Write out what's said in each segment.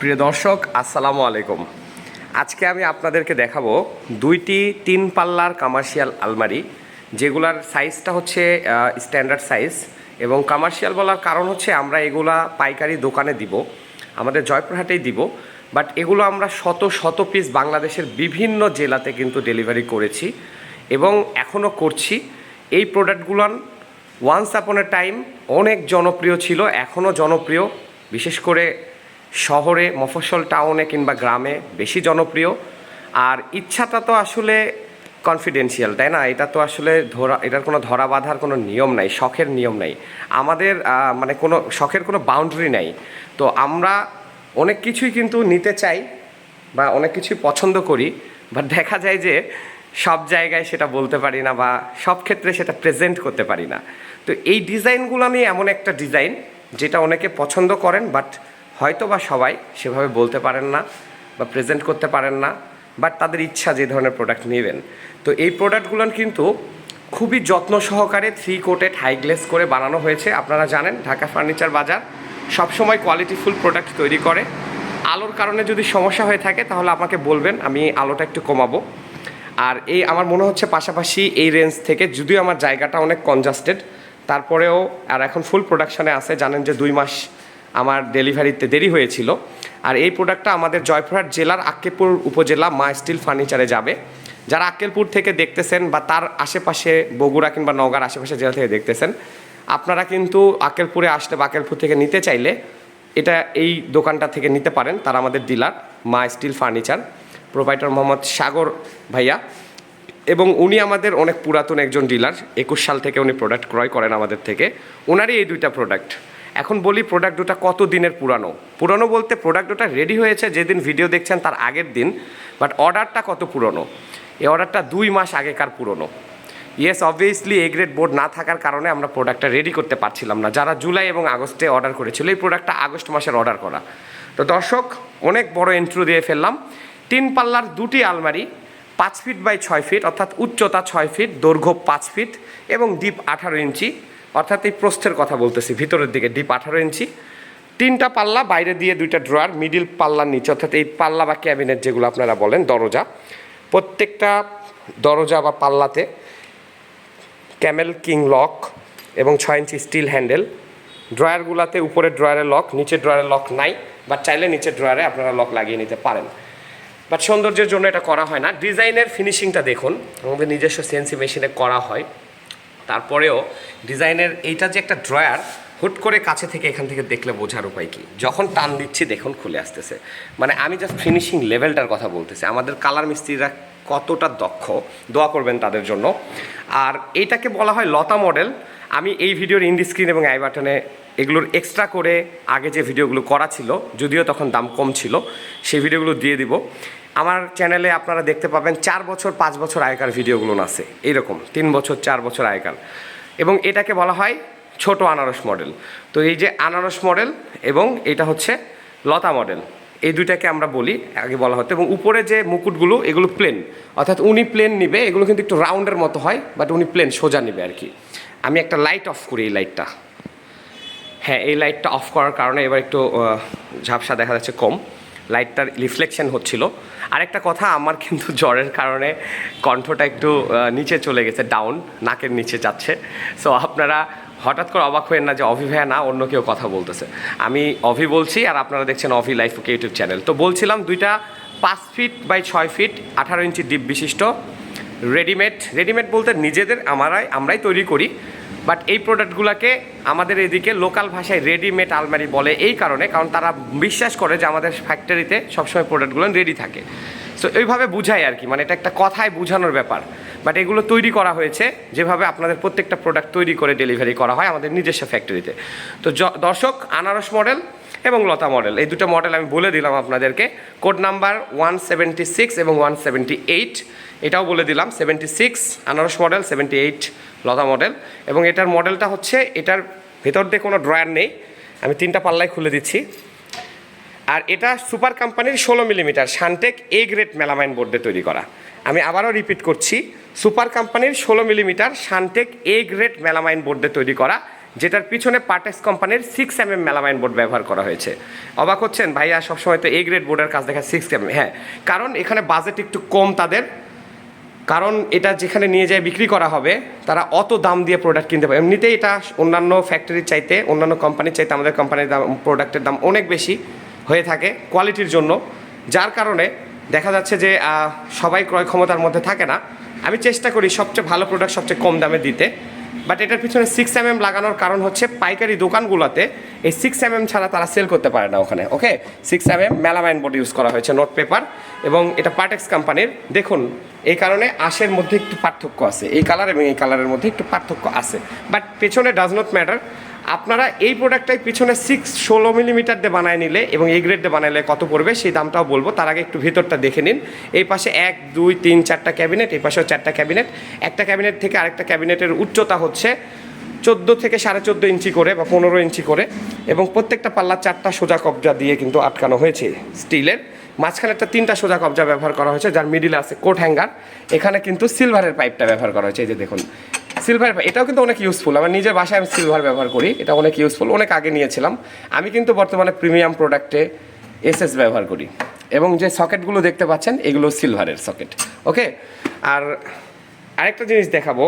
প্রিয় দর্শক, আসসালামু আলাইকুম। আজকে আমি আপনাদেরকে দেখাবো দুইটি তিন পাল্লার কমার্শিয়াল আলমারি, যেগুলার সাইজটা হচ্ছে স্ট্যান্ডার্ড সাইজ এবং কমার্শিয়াল বলার কারণ হচ্ছে, আমরা এগুলা পাইকারি দোকানে দিব, আমাদের জয়পুরহাটেই দিব। বাট এগুলো আমরা শত শত পিস বাংলাদেশের বিভিন্ন জেলাতে কিন্তু ডেলিভারি করেছি এবং এখনও করছি। এই প্রোডাক্টগুলো ওয়ান্স আপন এ টাইম অনেক জনপ্রিয় ছিল এখনও জনপ্রিয়। বিশেষ করে শহরে মফস্বল টাউনে কিংবা গ্রামে বেশি জনপ্রিয়। আর ইচ্ছাটা তো আসলে কনফিডেন্সিয়াল তাই না? এটা তো আসলে ধরা এটার কোনো ধরা বাঁধার কোনো নিয়ম নাই, শখের নিয়ম নাই। আমাদের মানে কোনো শখের কোনো বাউন্ডারি নাই। তো আমরা অনেক কিছুই কিন্তু নিতে চাই বা অনেক কিছুই পছন্দ করি বাট দেখা যায় যে সব জায়গায় সেটা বলতে পারি না বা সব ক্ষেত্রে সেটা প্রেজেন্ট করতে পারি না। তো এই ডিজাইনগুলো নিয়ে এমন একটা ডিজাইন যেটা অনেকে পছন্দ করেন বাট হয়তো বা সবাই সেভাবে বলতে পারেন না বা প্রেজেন্ট করতে পারেন না বাট তাদের ইচ্ছা যে ধরনের প্রোডাক্ট নেবেন। তো এই প্রোডাক্টগুলো কিন্তু খুবই যত্ন সহকারে থ্রি কোটেড হাই গ্লেস করে বানানো হয়েছে। আপনারা জানেন, ঢাকা ফার্নিচার বাজার সবসময় কোয়ালিটিফুল প্রোডাক্ট তৈরি করে। আলোর কারণে যদি সমস্যা হয়ে থাকে, তাহলে আমাকে বলবেন, আমি আলোটা একটু কমাবো। আর এই আমার মনে হচ্ছে পাশাপাশি এই রেঞ্জ থেকে যদিও আমার জায়গাটা অনেক কনজাস্টেড তারপরেও আর এখন ফুল প্রোডাকশানে আছে, জানেন যে দুই মাস আমার ডেলিভারিতে দেরি হয়েছিল। আর এই প্রোডাক্টটা আমাদের জয়পুরহাট জেলার আক্কেলপুর উপজেলা মা স্টিল ফার্নিচারে যাবে। যারা আক্কেলপুর থেকে দেখতেছেন বা তার আশেপাশে বগুড়া কিংবা নওগাঁর আশেপাশে জেলা থেকে দেখতেছেন, আপনারা কিন্তু আক্কেলপুরে আসলে বা আক্কেলপুর থেকে নিতে চাইলে এটা এই দোকানটা থেকে নিতে পারেন। তারা আমাদের dealer Maa steel furniture, provider Mohammad Sagar ভাইয়া। এবং উনি আমাদের অনেক পুরাতন একজন ডিলার, একুশ সাল থেকে উনি প্রোডাক্ট ক্রয় করেন আমাদের থেকে। ওনারই এই দুইটা প্রোডাক্ট। এখন বলি প্রোডাক্ট দুটা কত দিনের পুরানো। পুরানো বলতে প্রোডাক্ট দুটা রেডি হয়েছে, যেদিন ভিডিও দেখছেন তার আগের দিন বাট অর্ডারটা কত পুরনো? এই অর্ডারটা দুই মাস আগেকার পুরনো। Yes obviously A grade board না থাকার কারণে আমরা প্রোডাক্টটা রেডি করতে পারছিলাম না। যারা জুলাই এবং আগস্টে অর্ডার করেছিল, এই প্রোডাক্টটা আগস্ট মাসের অর্ডার করা। তো দর্শক, অনেক বড় ইন্ট্রো দিয়ে ফেললাম। তিন পাল্লার দুটি আলমারি, পাঁচ ফিট বাই ছয় ফিট অর্থাৎ উচ্চতা ছয় ফিট দৈর্ঘ্য পাঁচ ফিট এবং ডিপ আঠারো ইঞ্চি। অর্থাৎ এই প্রস্থের কথা বলতেছি, ভিতরের দিকে ডিপ আঠারো ইঞ্চি তিনটা পাল্লা, বাইরে দিয়ে দুইটা ড্রয়ার মিডিল পাল্লার নিচে, অর্থাৎ এই পাল্লা বা ক্যাবিনেট যেগুলো আপনারা বলেন, দরজা। প্রত্যেকটা দরজা বা পাল্লাতে ক্যামেল কিং লক এবং ছয় ইঞ্চি স্টিল হ্যান্ডেল ড্রয়ারগুলোতে উপরের ড্রয়ারের লক নিচের ড্রয়ারের লক নাই, বা চাইলে নিচের ড্রয়ারে আপনারা লক লাগিয়ে নিতে পারেন। বাট সৌন্দর্যের জন্য এটা করা হয় না। ডিজাইনের ফিনিশিংটা দেখুন। আমাদের নিজস্ব সেন্সি মেশিনে করা হয়। তারপরেও ডিজাইনের এইটা যে একটা ড্রয়ার, হুট করে কাছে থেকে এখান থেকে দেখলে বোঝার উপায় কি? যখন টান দিচ্ছি, দেখুন খুলে আসতেছে। মানে আমি জাস্ট ফিনিশিং লেভেলটার কথা বলতেছি। আমাদের কালার মিস্ত্রিরা কতটা দক্ষ, দোয়া করবেন তাদের জন্য। আর এইটাকে বলা হয় লতা মডেল। আমি এই ভিডিওর ইন্ডি স্ক্রিন এবং আই বাটনে এগুলোর এক্সট্রা করে আগে যে ভিডিওগুলো করা ছিল, যদিও তখন দাম কম ছিল, সেই ভিডিওগুলো দিয়ে দিব। আমার চ্যানেলে আপনারা দেখতে পাবেন চার বছর, পাঁচ বছর আগেকার ভিডিওগুলো আছে। এইরকম, তিন বছর, চার বছর আগেকার। এবং এটাকে বলা হয় ছোট আনারস মডেল তো এই যে আনারস মডেল এবং এটা হচ্ছে লতা মডেল এই দুইটাকে আমরা বলি, আগে বলা হতো। এবং উপরে যে মুকুটগুলো, এগুলো প্লেন অর্থাৎ উনি প্লেন নিবে, এগুলো কিন্তু একটু রাউন্ডের মতো হয় বাট উনি প্লেন সোজা নিবে আর কি। আমি একটা লাইট অফ করি এই লাইটটা হ্যাঁ এই লাইটটা অফ করার কারণে এবার একটু ঝাপসা দেখা যাচ্ছে কম। লাইটটার রিফ্লেকশন হচ্ছিল। আরেকটা কথা, আমার কিন্তু জ্বরের কারণে কণ্ঠটা একটু নিচে চলে গেছে ডাউন নাকের নিচে যাচ্ছে। সো আপনারা হঠাৎ করে অবাক হয়েন না যে অভি ভাইয়া না, অন্য কেউ কথা বলতেছে। আমি অভি বলছি আর আপনারা দেখছেন অভি লাইফ ইউটিউব চ্যানেল। তো বলছিলাম দুইটা পাঁচ ফিট বাই ছয় ফিট আঠারো ইঞ্চি ডিপ বিশিষ্ট। রেডিমেড রেডিমেড বলতে নিজেদের আমারাই, আমরাই তৈরি করি। বাট এই প্রোডাক্টগুলোকে আমাদের এদিকে লোকাল ভাষায় রেডিমেড আলমারি বলে এই কারণে, কারণ তারা বিশ্বাস করে যে আমাদের ফ্যাক্টরিতে সবসময় প্রোডাক্টগুলো রেডি থাকে। সো এইভাবে বুঝাই আর কি মানে এটা একটা কথায় বোঝানোর ব্যাপার। বাট এগুলো তৈরি করা হয়েছে, যেভাবে আপনাদের প্রত্যেকটা প্রোডাক্ট তৈরি করে ডেলিভারি করা হয় আমাদের নিজস্ব ফ্যাক্টরিতে তো দর্শক, আনারস মডেল এবং লতা মডেল। এই দুটো মডেল আমি বলে দিলাম আপনাদেরকে। Code number one seventy six এবং ওয়ান সেভেন্টি এইট। এটাও বলে দিলাম, সেভেন্টি সিক্স আনারস মডেল, সেভেন্টি এইট লতা মডেল। এবং এটার মডেলটা হচ্ছে, এটার ভেতর দিয়ে কোনো ড্রয়ার নেই। আমি তিনটা পাল্লাই খুলে দিচ্ছি। আর এটা সুপার কোম্পানির ষোলো মিলিমিটার শানটেক এ গ্রেড মেলামাইন বোর্ডে তৈরি করা। আমি আবারও রিপিট করছি, সুপার কোম্পানির ষোলো মিলিমিটার শানটেক এ গ্রেড মেলামাইন বোর্ডে তৈরি করা। যেটার পিছনে পার্টেক্স কোম্পানির six M M melamine board ব্যবহার করা হয়েছে। অবাক হচ্ছেন, ভাইয়া সবসময় তো এ গ্রেড বোর্ডের কাজ দেখা সিক্স এম হ্যাঁ। কারণ এখানে বাজেট একটু কম তাদের। কারণ এটা যেখানে নিয়ে যায় বিক্রি করা হবে, তারা অত দাম দিয়ে প্রোডাক্ট কিনতে পারে এমনিতেই এটা অন্যান্য ফ্যাক্টরির চাইতে, অন্যান্য কোম্পানির চাইতে আমাদের কোম্পানির দাম প্রোডাক্টের দাম অনেক বেশি হয়ে থাকে কোয়ালিটির জন্য। যার কারণে দেখা যাচ্ছে যে সবাই ক্রয় ক্ষমতার মধ্যে থাকে না। আমি চেষ্টা করি সবচেয়ে ভালো প্রোডাক্ট সবচেয়ে কম দামে দিতে। বাট এটার পিছনে সিক্স এম এম লাগানোর কারণ হচ্ছে পাইকারি দোকানগুলোতে এই সিক্স এম এম ছাড়া তারা সেল করতে পারে না ওখানে okay six M M melamine board use করা হয়েছে নোট পেপার এবং এটা পার্টেক্স কোম্পানির দেখুন, এই কারণে আশের মধ্যে একটু পার্থক্য আছে, এই কালার এবং এই কালারের মধ্যে একটু পার্থক্য আছে। বাট পেছনে ডাজ নট ম্যাটার আপনারা এই প্রোডাক্টটাই পিছনে সিক্স ষোলো মিলিমিটার দিয়ে বানায় নিলে এবং এই গ্রেড দিয়ে বানাইলে কত পড়বে সেই দামটাও বলব। তার আগে একটু ভেতরটা দেখে নিন। এই পাশে এক, দুই, তিন, চারটা ক্যাবিনেট এই পাশেও চারটা ক্যাবিনেট একটা ক্যাবিনেট থেকে আরেকটা ক্যাবিনেটের উচ্চতা হচ্ছে চোদ্দ থেকে সাড়ে চোদ্দ ইঞ্চি করে বা পনেরো ইঞ্চি করে এবং প্রত্যেকটা পাল্লা চারটা সোজা কবজা দিয়ে কিন্তু আটকানো হয়েছে স্টিলের। মাঝখানে একটা তিনটা সোজা কবজা ব্যবহার করা হয়েছে, যার মিডিলে আছে কোট হ্যাঙ্গার এখানে কিন্তু সিলভারের পাইপটা ব্যবহার করা হয়েছে, এই যে দেখুন। সিলভার এটাও কিন্তু অনেক ইউজফুল আমার নিজের বাসায় আমি সিলভার ব্যবহার করি, এটা অনেক ইউজফুল অনেক আগে নিয়েছিলাম। আমি কিন্তু বর্তমানে প্রিমিয়াম প্রোডাক্টে এসএস ব্যবহার করি। এবং যে সকেটগুলো দেখতে পাচ্ছেন, এগুলো সিলভারের সকেট ওকে আর আরেকটা জিনিস দেখাবো।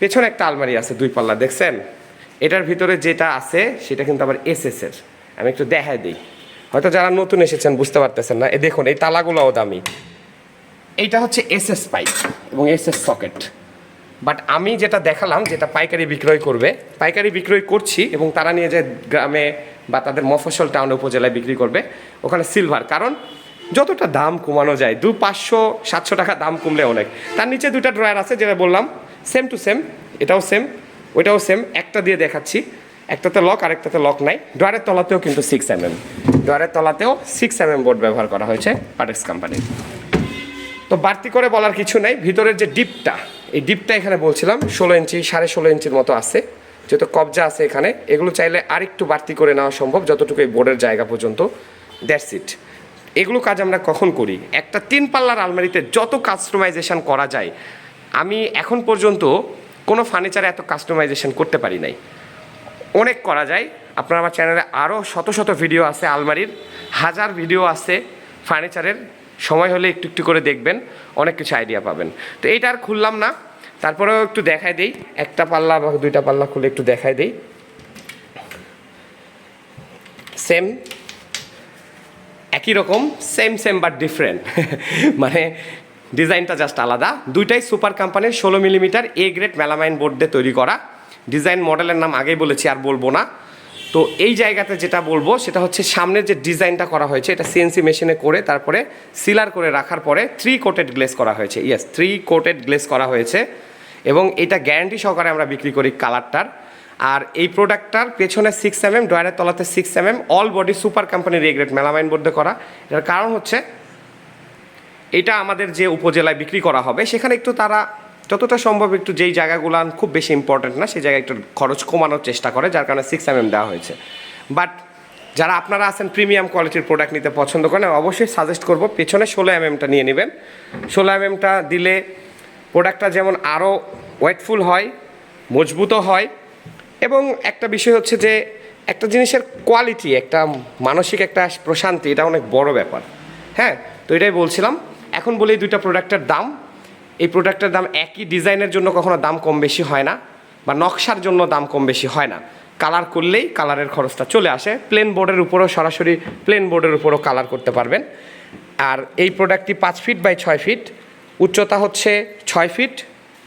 পেছনে একটা আলমারি আছে দুই পাল্লা, দেখছেন? এটার ভিতরে যেটা আছে, সেটা কিন্তু আবার এসএস এর। আমি একটু দেখাই দিই। হয়তো যারা নতুন এসেছেন, বুঝতে পারতেছেন না। এ দেখুন, এই তালাগুলোও দামি। এইটা হচ্ছে এসএস পাইপ এবং এসএস সকেট বাট আমি যেটা দেখালাম, যেটা পাইকারি বিক্রয় করবে, পাইকারি বিক্রয় করছি এবং তারা নিয়ে যে গ্রামে বা তাদের মফসল টাউন উপজেলায় বিক্রি করবে, ওখানে সিলভার কারণ যতটা দাম কমানো যায়, দু পাঁচশো, সাতশো টাকা দাম কমলে অনেক। তার নিচে দুটা ড্রয়ার আছে যেটা বললাম সেম টু সেম এটাও সেম ওইটাও সেম একটা দিয়ে দেখাচ্ছি। একটাতে লক আর একটাতে লক নাই। ড্রয়ারের তলাতেও কিন্তু সিক্স এম এম ড্রয়ারের তলাতেও সিক্স এম এম বোর্ড ব্যবহার করা হয়েছে পাটেক্স কোম্পানির। তো বাড়তি করে বলার কিছু নাই, ভিতরের যে ডিপটা এই ডিপটা এখানে বলছিলাম, ষোলো ইঞ্চি, সাড়ে ষোলো ইঞ্চির মতো আছে। যেহেতু কবজা আছে এখানে, এগুলো চাইলে আরেকটু বাড়তি করে নেওয়া সম্ভব, যতটুকু এই বোর্ডের জায়গা পর্যন্ত। দ্যাটস ইট এগুলো কাজ আমরা কখন করি? একটা তিন পাল্লার আলমারিতে যত কাস্টমাইজেশন করা যায়, আমি এখন পর্যন্ত কোনো ফার্নিচারে এত কাস্টমাইজেশন করতে পারি নাই। অনেক করা যায়। আপনার আমার চ্যানেলে আরও শত শত ভিডিও আছে আলমারির, হাজার ভিডিও আছে ফার্নিচারের সময় হলে একটু একটু করে দেখবেন, অনেক কিছু আইডিয়া পাবেন। তো এইটা আর খুললাম না, তারপরেও একটু দেখাই দেই, একটা পাল্লা বা দুইটা পাল্লা খুলে একটু দেখাই দেই। সেম একই রকম সেম সেম বাট ডিফারেন্ট মানে ডিজাইনটা জাস্ট আলাদা। দুইটাই সুপার কোম্পানির ষোলো millimetre A grade melamine board দিয়ে তৈরি করা। ডিজাইন মডেলের নাম আগেই বলেছি, আর বলব না। তো এই জায়গাতে যেটা বলব, সেটা হচ্ছে সামনের যে ডিজাইনটা করা হয়েছে, এটা সিএনসি মেশিনে করে, তারপরে সিলার করে রাখার পরে থ্রি কোটেড গ্লেস করা হয়েছে। ইয়েস থ্রি কোটেড গ্লেস করা হয়েছে এবং এটা গ্যারান্টি সহকারে আমরা বিক্রি করি কালারটার। আর এই প্রোডাক্টটার পেছনে সিক্স এম এম ডয়ারের তলাতে six M M all body super কোম্পানির রেগ্রেট মেলামাইন বোর্ডে করা। এটার কারণ হচ্ছে, এটা আমাদের যে উপজেলায় বিক্রি করা হবে, সেখানে একটু তারা যতটা সম্ভব একটু যেই জায়গাগুলো খুব বেশি ইম্পর্টেন্ট না, সেই জায়গায় একটু খরচ কমানোর চেষ্টা করে, যার কারণে সিক্স এম দেওয়া হয়েছে। বাট যারা আপনারা আছেন প্রিমিয়াম কোয়ালিটির প্রোডাক্ট নিতে পছন্দ করেন অবশ্যই সাজেস্ট করব, পেছনে ষোলো এম এমটা নিয়ে নেবেন। ষোলো এম এমটা দিলে প্রোডাক্টটা যেমন আরও ওয়েটফুল হয়, মজবুতও হয়, এবং একটা বিষয় হচ্ছে যে একটা জিনিসের কোয়ালিটি একটা মানসিক একটা প্রশান্তি, এটা অনেক বড় ব্যাপার। হ্যাঁ তো এটাই বলছিলাম। এখন বলি দুইটা প্রোডাক্টের দাম। এই প্রোডাক্টের দাম একই ডিজাইনের জন্য কখনো দাম কম বেশি হয় না বা নকশার জন্য দাম কম বেশি হয় না। কালার করলেই কালারের খরচটা চলে আসে। প্লেন বোর্ডের উপরও সরাসরি প্লেন বোর্ডের উপরও কালার করতে পারবেন। আর এই প্রোডাক্টটি পাঁচ ফিট বাই ছয় ফিট উচ্চতা হচ্ছে ছয় ফিট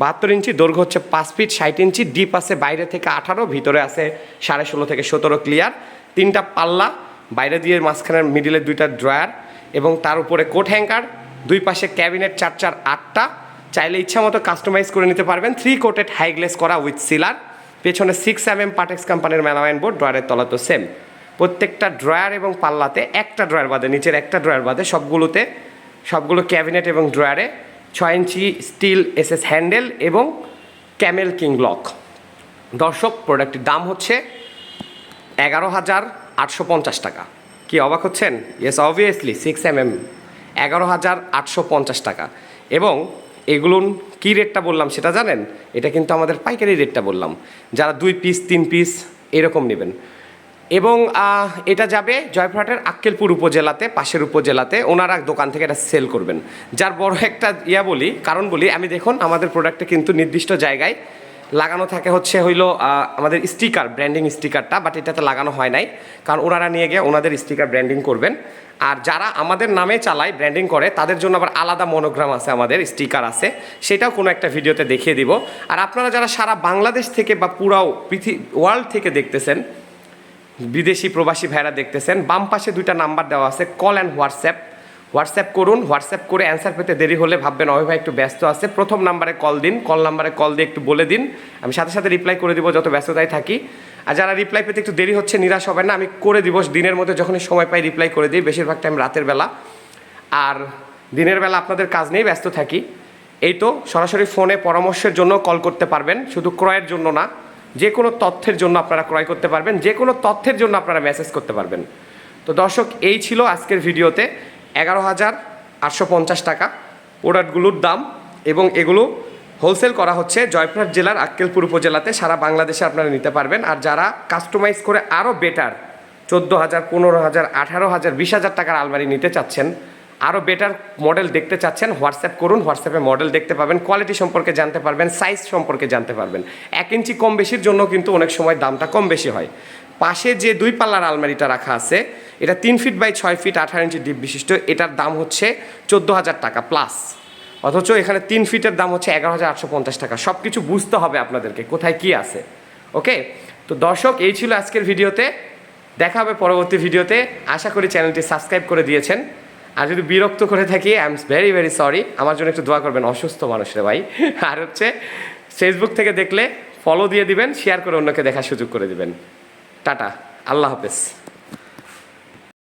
বাহাত্তর ইঞ্চি দৈর্ঘ্য হচ্ছে পাঁচ ফিট ষাট ইঞ্চি ডিপ আছে বাইরে থেকে আঠারো, ভিতরে আছে সাড়ে ষোলো থেকে সতেরো ক্লিয়ার তিনটা পাল্লা, বাইরে দিয়ে মাঝখানের মিডিলে দুইটা ড্রয়ার এবং তার উপরে কোট হ্যাঙ্গার দুই পাশে ক্যাবিনেট চার চার আটটা। চাইলে ইচ্ছা মতো কাস্টমাইজ করে নিতে পারবেন। থ্রি কোটেড হাইগ্লেস করা উইথ সিলার পেছনে সিক্স এম এম পাটেক্স কোম্পানির মেলামাইন বোর্ড ড্রয়ারের তলা তো সেম প্রত্যেকটা ড্রয়ার এবং পাল্লাতে একটা ড্রয়ার বাদে, নিচের একটা ড্রয়ার বাদে সবগুলোতে, সবগুলো ক্যাবিনেট এবং ড্রয়ারে ছয় ইঞ্চি স্টিল এস এস হ্যান্ডেল এবং ক্যামেল কিং লক দর্শক প্রোডাক্টটির দাম হচ্ছে এগারো হাজার আটশো পঞ্চাশ টাকা। কি অবাক হচ্ছেন? Yes obviously six M M এগারো হাজার আটশো পঞ্চাশ টাকা। এবং এগুলো কী রেটটা বললাম সেটা জানেন? এটা কিন্তু আমাদের পাইকারি রেটটা বললাম। যারা দুই পিস তিন পিস এরকম নেবেন। এবং এটা যাবে জয়পুরহাটের আক্কেলপুর উপজেলাতে, পাশের উপজেলাতে। ওনারা দোকান থেকে এটা সেল করবেন। যার বড় একটা ইয়া বলি, কারণ বলি, আমি দেখুন, আমাদের প্রোডাক্টে কিন্তু নির্দিষ্ট জায়গায় লাগানো থাকে হচ্ছে হইল আমাদের স্টিকার ব্র্যান্ডিং স্টিকারটা বাট এটাতে লাগানো হয় নাই। কারণ ওনারা নিয়ে গিয়ে ওনাদের স্টিকার ব্র্যান্ডিং করবেন। আর যারা আমাদের নামে চালায় ব্র্যান্ডিং করে, তাদের জন্য আবার আলাদা মনোগ্রাম আছে, আমাদের স্টিকার আছে। সেটাও কোনো একটা ভিডিওতে দেখিয়ে দিব। আর আপনারা যারা সারা বাংলাদেশ থেকে বা পুরাও পৃথিবী ওয়ার্ল্ড থেকে দেখতেছেন, বিদেশি প্রবাসী ভাইরা দেখতেছেন, বাম পাশে দুইটা নাম্বার দেওয়া আছে কল অ্যান্ড হোয়াটসঅ্যাপ হোয়াটসঅ্যাপ করুন হোয়াটসঅ্যাপ করে অ্যান্সার পেতে দেরি হলে ভাববেন, অভয় ভাই একটু ব্যস্ত আছে। প্রথম নাম্বারে কল দিন কল নাম্বারে কল দিয়ে একটু বলে দিন। আমি সাথে সাথে রিপ্লাই করে দিব, যত ব্যস্ততায় থাকি। আর যারা রিপ্লাই পেতে একটু দেরি হচ্ছে, নিরাশ হবেন না। আমি করে দিব। দিনের মধ্যে যখনই সময় পাই রিপ্লাই করে দিই। বেশিরভাগ টাইম রাতের বেলা। আর দিনের বেলা আপনাদের কাজ নিয়েই ব্যস্ত থাকি। এই তো সরাসরি ফোনে পরামর্শের জন্য কল করতে পারবেন। শুধু ক্রয়ের জন্য না, যে কোনো তথ্যের জন্য আপনারা ক্রয় করতে পারবেন। যে কোনো তথ্যের জন্য আপনারা মেসেজ করতে পারবেন। তো দর্শক, এই ছিল আজকের ভিডিওতে। এগারো হাজার আটশো পঞ্চাশ টাকা। প্রোডাক্টগুলোর দাম এবং এগুলো হোলসেল করা হচ্ছে জয়পুরহাট জেলার আক্কেলপুর উপজেলাতে। সারা বাংলাদেশে আপনারা নিতে পারবেন। আর যারা কাস্টমাইজ করে আরও বেটার চোদ্দ হাজার পনেরো হাজার আঠারো হাজার বিশ হাজার টাকার আলমারি নিতে চাচ্ছেন আরও বেটার মডেল দেখতে চাচ্ছেন হোয়াটসঅ্যাপ করুন হোয়াটসঅ্যাপে মডেল দেখতে পাবেন কোয়ালিটি সম্পর্কে জানতে পারবেন সাইজ সম্পর্কে জানতে পারবেন। এক ইঞ্চি কম বেশির জন্য কিন্তু অনেক সময় দামটা কম বেশি হয়। পাশে যে দুই পাল্লার আলমারিটা রাখা আছে, এটা তিন ফিট বাই ছয় ফিট আঠারো ইঞ্চি ডিপ বিশিষ্ট, এটার দাম হচ্ছে চোদ্দ হাজার টাকা প্লাস অথচ এখানে তিন ফিটের দাম হচ্ছে এগারো হাজার আটশো পঞ্চাশ টাকা। সব কিছু বুঝতে হবে আপনাদেরকে, কোথায় কি আছে। ওকে? তো দর্শক, এই ছিল আজকের ভিডিওতে। দেখা হবে পরবর্তী ভিডিওতে। আশা করি চ্যানেলটি সাবস্ক্রাইব করে দিয়েছেন। আর যদি বিরক্ত করে থাকি, I am very very sorry. আমার জন্য একটু দোয়া করবেন অসুস্থ মানুষরে, ভাই। আর হচ্ছে ফেসবুক থেকে দেখলে ফলো দিয়ে দিবেন শেয়ার করে অন্যকে দেখার সুযোগ করে দিবেন। টাটা, আল্লাহ হাফেজ।